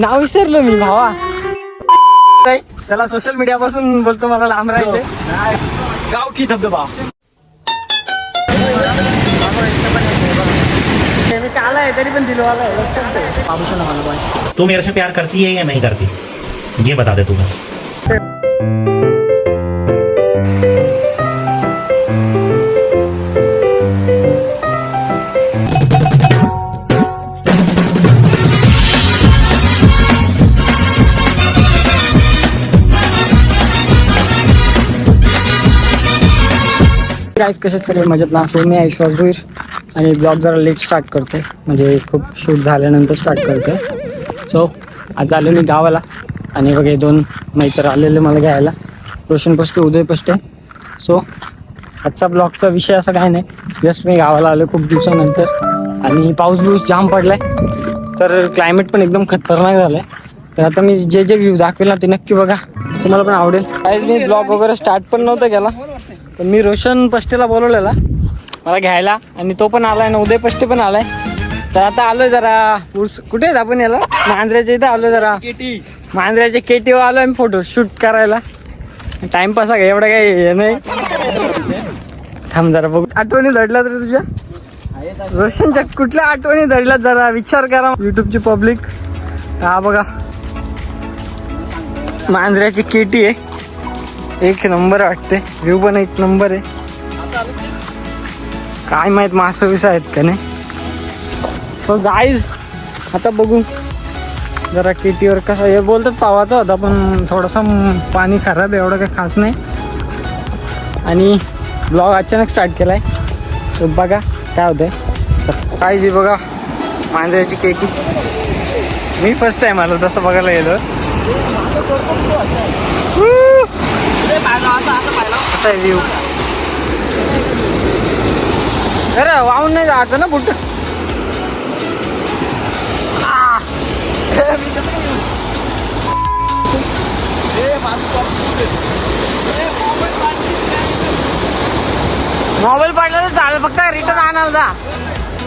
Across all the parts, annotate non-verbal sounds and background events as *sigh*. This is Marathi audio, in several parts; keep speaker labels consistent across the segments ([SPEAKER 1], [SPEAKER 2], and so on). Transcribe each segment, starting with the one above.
[SPEAKER 1] नाव विसरलो मी भावा. नाही, त्याला सोशल मीडिया पासून बोलतो मला लांब राहायचे गावठी धबधबा? मी काला आहे तरी पण दिलो आलाय लक्षात ठेव. बाबूचं नाव आलं
[SPEAKER 2] तू मेरे से प्यार करती है या नहीं करती? ये बता दे तू बस.
[SPEAKER 1] गाईज कसे सगळे मजेत ना सो मी ऐश्वास भुईर आणि ब्लॉग जरा लेट स्टार्ट करते. म्हणजे खूप शूट झाल्यानंतर स्टार्ट करते. सो आज आलो मी गावाला. आणि बघे दोन मैत्र आलेले मला घ्यायला. रोशन पष्टे उदय पष्टे सो आजचा ब्लॉगचा विषय असा काय नाही. जस्ट मी गावाला आलो खूप दिवसानंतर. आणि पाऊस बिऊस जाम पडलाय. तर क्लायमेट पण एकदम खतरनाक झालंय. तर आता मी जे जे व्ह्यू दाखवेल ना ते नक्की बघा. तुम्हाला पण आवडेल. काहीच मी ब्लॉग वगैरे स्टार्ट पण नव्हतं केला. पण मी रोशन पष्टेला बोलवलेला मला घ्यायला. आणि तो पण आलाय ना उदय पष्टे पण आलाय. तर आता आलोय जरा. कुठे आहेत आपण याला? मांजऱ्याच्या इथं आलोय जरा. मांजऱ्याच्या केटीवर आलो आम्ही फोटो शूट करायला. टाइमपास आहे एवढं काही हे नाही. थांब जरा बघू. आठवणी दडल्या तर तुझ्या? रोशनच्या कुठल्या आठवणी धडल्या जरा? विचार करा युट्यूबची पब्लिक हा बघा. मांजऱ्याची केटी आहे. एक नंबर वाटते. व्ह्यू पण एक नंबर आहे. काय माहीत मासं विस आहेत का नाही. सो गाईज आता बघू. जरा केटीवर कसं हे बोलतात पावाचा होता पण थोडासा पाणी खराब आहे एवढं काही खास नाही. आणि ब्लॉग अचानक स्टार्ट केलाय. सो बघा काय होतंय. काय जी बघा. मांजऱ्याची केटी. मी फर्स्ट टाईम आलो तसं बघायला गेलो. कसा आहे व्ह्यू अरे वाहून नाही जायचं ना बुट मोबाईल पडला तर चालेल फक्त रिटर्न आणाल जा.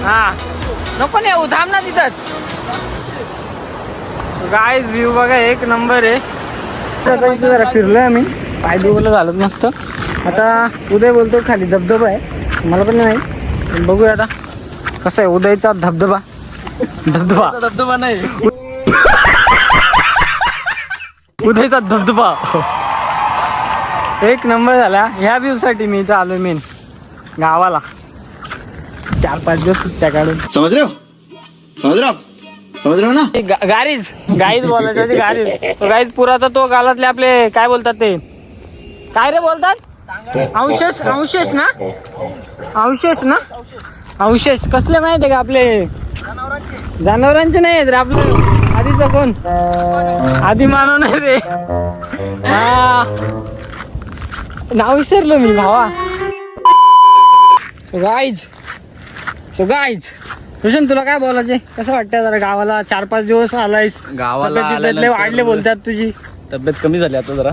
[SPEAKER 1] हा. नको नाही येऊ थांब ना तिथंच. गायज व्ह्यू बघा एक नंबर आहे. जरा फिरलोय आम्ही. पाय दुबलं झालं मस्त. आता उदय बोलतो खाली धबधबा आहे. मला पण नाही. बघूया आता. कसं आहे उदयचा धबधबा? धबधबा.
[SPEAKER 3] धबधबा नाही. *laughs*
[SPEAKER 1] उदयचा धबधबा. एक नंबर झाला. ह्या व्ह्यू साठी मी इथं आलोय मेन गावाला. चार पाच दिवस सुट्ट्या काढून.
[SPEAKER 3] समझ रहे हो समझ रहे हो आप समझ रहे हो ना
[SPEAKER 1] गारीज गाईज बोलायचं गारीज तो गाईज पुराचा तो गालातले आपले काय बोलतात ते? काय रे बोलतात? अंशेष अंशेष ना? अंशेष ना? अंशेष कसले माहिती का आपले? जनावरांचे नाही आहेत रे आपलं. आधीच कोण? आधी मानव नाही रे. नाव विसरलो मी भावा. गाईज सो गाईज रोशन तुला काय बोलायचे कसं वाटतंय जरा गावाला? चार पाच दिवस आलायस.
[SPEAKER 4] गावाला
[SPEAKER 1] वाढले बोलतात तुझी.
[SPEAKER 4] तब्येत कमी झाली आता जरा.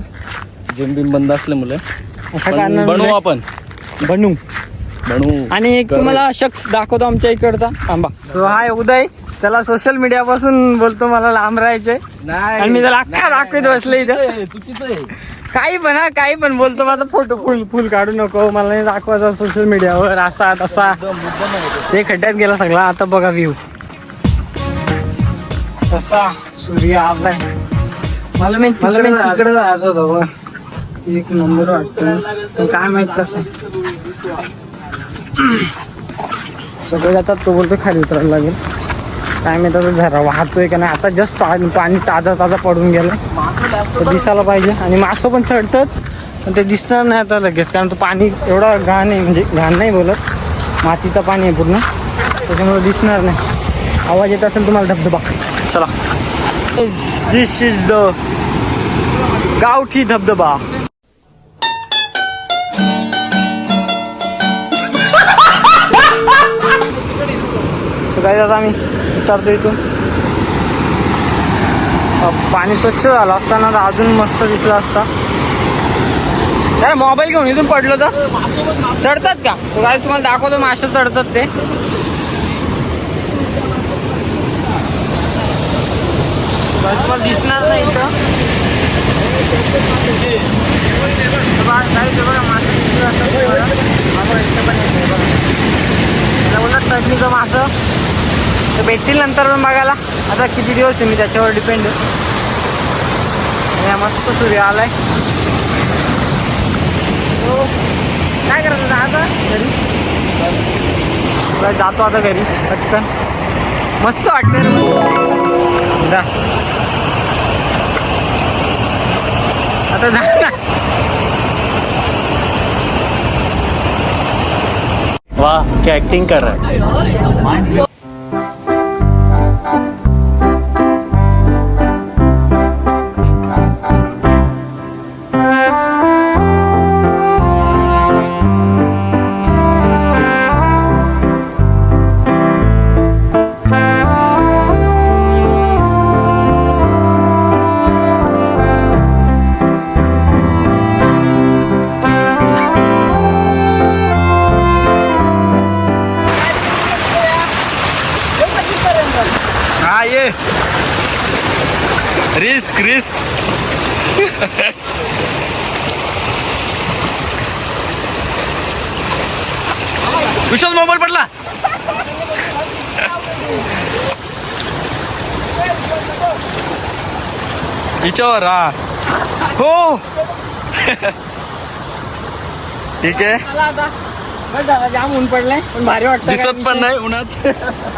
[SPEAKER 4] जिम बिम बंद असल्यामुळे.
[SPEAKER 1] अशा
[SPEAKER 4] पण
[SPEAKER 1] कारणामुळे
[SPEAKER 4] बनवू आपण.
[SPEAKER 1] बनू.
[SPEAKER 4] बनवू.
[SPEAKER 1] आणि एक तुम्हाला शख्स दाखवतो आमच्या इकडचा. थांबा. So hi Uday. त्याला सोशल मीडिया पासून बोलतो मला लांब राहायचे आणि मी त्याला अख्खा दाखवत बसले इथं.
[SPEAKER 4] चुकीचं आहे
[SPEAKER 1] काही पण हा काही पण. बोलतो माझा फोटो फुल फुल काढू नको. मला नाही दाखवायचा सोशल मीडियावर असा तसा. ते. खड्ड्यात गेला सगळा. आता बघा व्ह्यू तसा. सूर्य आलाय. मला मी मला मी तिकडे जायचं होतं एक नंबर वाटतं. पण काय माहीत कसं. सगळे जातात तो बोलतो खाली उतरायला लागेल. काय माहीत आता झरा वाहतोय का नाही. आता जस्ट पाणी पाणी ताजा ताजा पडून गेलं. तर दिसायला पाहिजे. आणि मासं पण चढतात. पण ते दिसणार नाही आता लगेच. कारण तो पाणी एवढा घाण आहे. म्हणजे घाण नाही बोलत. मातीचं पाणी आहे पूर्ण. त्याच्यामुळे दिसणार नाही. आवाज येत असेल तुम्हाला धबधबा. चला. दिस इज द गावठी धबधबा. So guys, आता आम्ही. उतरतो इथून. पाणी स्वच्छ झालं असताना तर अजून मस्त दिसला असता. अरे मोबाईल घेऊन इथून पडलो तर. चढतात का? तो काय तुम्हाला दाखवतो मासे चढतात ते. तुम्हाला दिसणार नाही इथं. बघा, मासे दिसत असतात. बघा, पण बघा. मासं. तर भेटतील नंतर पण बघायला. आता किती दिवस आहे मी त्याच्यावर डिपेंड आहे. मस्त सूर्य आलाय. तो काय करत होता आता? घरी? जातो आता घरी पटकन. मस्त वाटते जा. आता जा ना. वाह क्या एक्टिंग कर रहा है?
[SPEAKER 3] रिस्क रिस्क विशाल मोबाईल पडला. हिच्यावर हा. हो. ठीक आहे.
[SPEAKER 1] बस झाला जाम ऊन पडलंय पण भारी वाटतं
[SPEAKER 3] दिसत पण नाही उन्हात.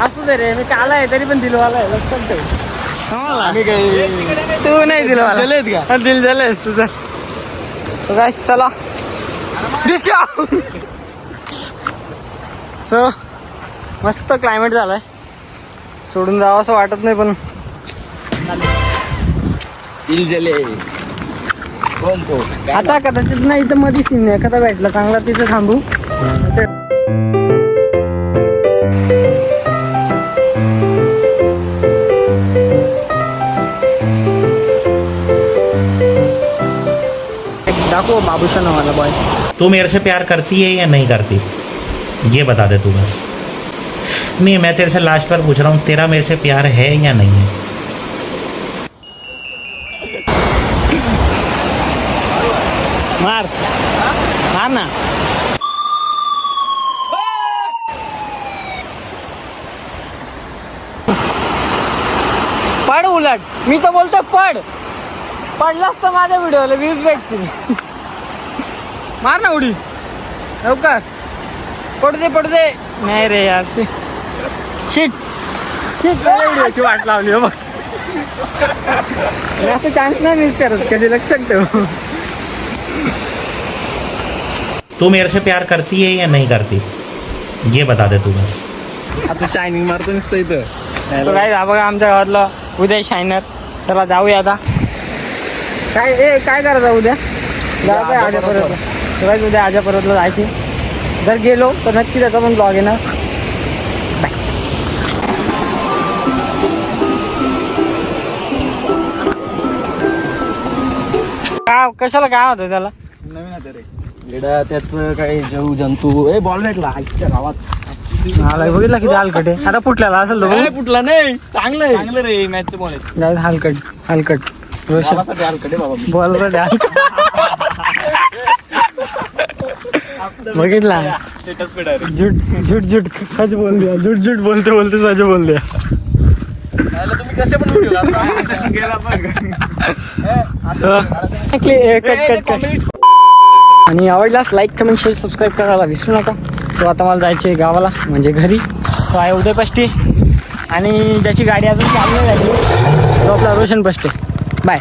[SPEAKER 1] असू दे रे मी काला आहे तरी पण दिलवाला आहे लक्षात ठेव.
[SPEAKER 3] आम्ही काही
[SPEAKER 1] तू नाही दिलवाला
[SPEAKER 3] का?
[SPEAKER 1] दिल झालेस तुझं. guys, चला. दिसला. सो मस्त क्लायमेट झालाय. सोडून जावं असं वाटत नाही पण
[SPEAKER 3] इलजले
[SPEAKER 1] आता कदाचित नाही इथं मध्ये सीन एखादा भेटला चांगला तिथं थांबू. नावाला बॉय
[SPEAKER 2] तू मेरे से प्यार करती है या नहीं करती? ये बता दे तू बस। नहीं मैं तेरे से लास्ट बार पूछ रहा हूँ तेरा मेरे से प्यार है या नहीं है?
[SPEAKER 1] ना पड उलट. मी तर बोलतोय पड. पडलास तर माझ्या व्हिडिओला व्ह्यूज भेटतील. मार ना उडी. लवकर. पडू दे पडू दे. नाही रे यार शिट शिट व्हिडिओची वाट लावली हो बघ. असं चान्स नाही मिस करत कधी लक्षात ठेव.
[SPEAKER 2] तू मेरे से प्यार करती है या नहीं करती? ये बता दे तू बस।
[SPEAKER 3] आता शायनिंग मारतो नुसतं इथं.
[SPEAKER 1] सो काय हा बघा आमच्या गावातला उदय शायनर चला जाऊया आता. काय ए काय करायचं उद्या? जायचं आजा पर्वतला उद्या आजा पर्वतला जायची. जर गेलो तर नक्की त्याचा पण ब्लॉग येणार. काय कशाला काय होतं त्याला?
[SPEAKER 3] नवीन आता रे
[SPEAKER 4] येडा त्याचं काही जव जंतू. ए बॉल भेटला आजच्या गावात.
[SPEAKER 1] मला बघितला किती हलकट आहे? आता फुटलेला असेल तो
[SPEAKER 3] नाही फुटला नाही. चांगलं आहे. चांगलं रे मॅचचे बॉल
[SPEAKER 1] गाय हलकट हलकट. रोशन.
[SPEAKER 4] हलकटे बाबा. मी.
[SPEAKER 1] बॉल बघितला.
[SPEAKER 3] स्टेटस पे डायरेक्ट
[SPEAKER 1] झूट झूट झूट सच बोल दिया. झूट झूट बोलते बोलते सच बोल दिया.
[SPEAKER 3] तुम्ही कसे पण व्हिडिओ *laughs* गेला बघ
[SPEAKER 1] कट कट कट आणि आवडलास लाईक कमेंट शेअर सबस्क्राईब करायला विसरू नका. सो आता मला जायचे आहे गावाला म्हणजे घरी. तो आहे उदय पष्टी आणि ज्याची गाडी अजून चालू नाही झाली तो आपला रोशन पष्टे. बाय